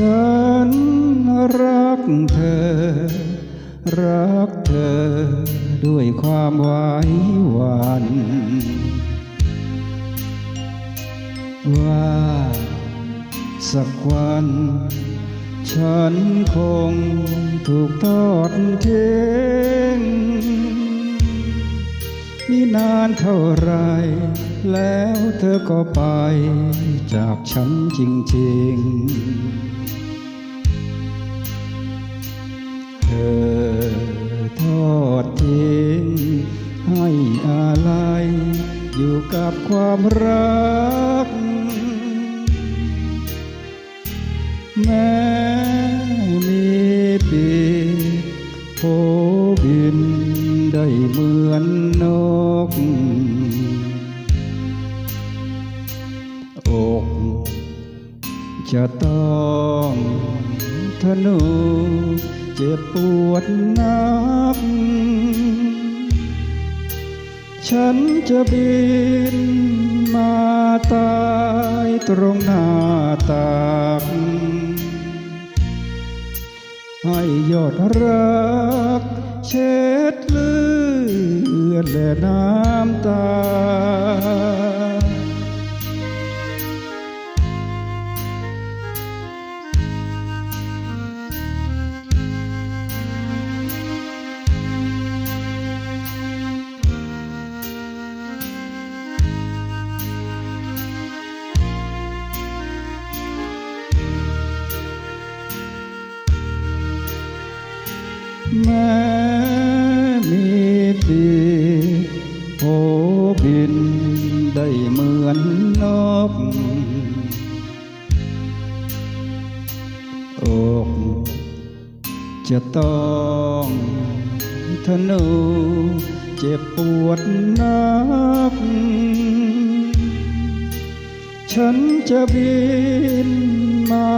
ฉันรักเธอ รักเธอด้วยความไว้วันว่าสักวัน ฉันคงถูกทอดทิ้งนี่นานเท่าไร แล้วเธอก็ไปจากฉันจริงๆ กับความรัก แม้มีปีกโผบินได้เหมือนนก อกจะต้องทะนุเจ็บปวดนัก ฉันจะบินมาตายตรงหน้าตากให้ยอดรัก เช็ดเลือดและน้ำตา แม้มีปีโผบินได้เหมือนนกอกจะต้องทะนุเจ็บปวดนัก ฉันจะบินมา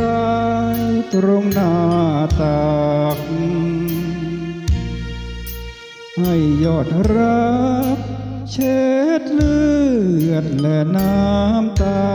ตายตรงหน้าตากให้ยอดรักเช็ดเลือดและน้ำตา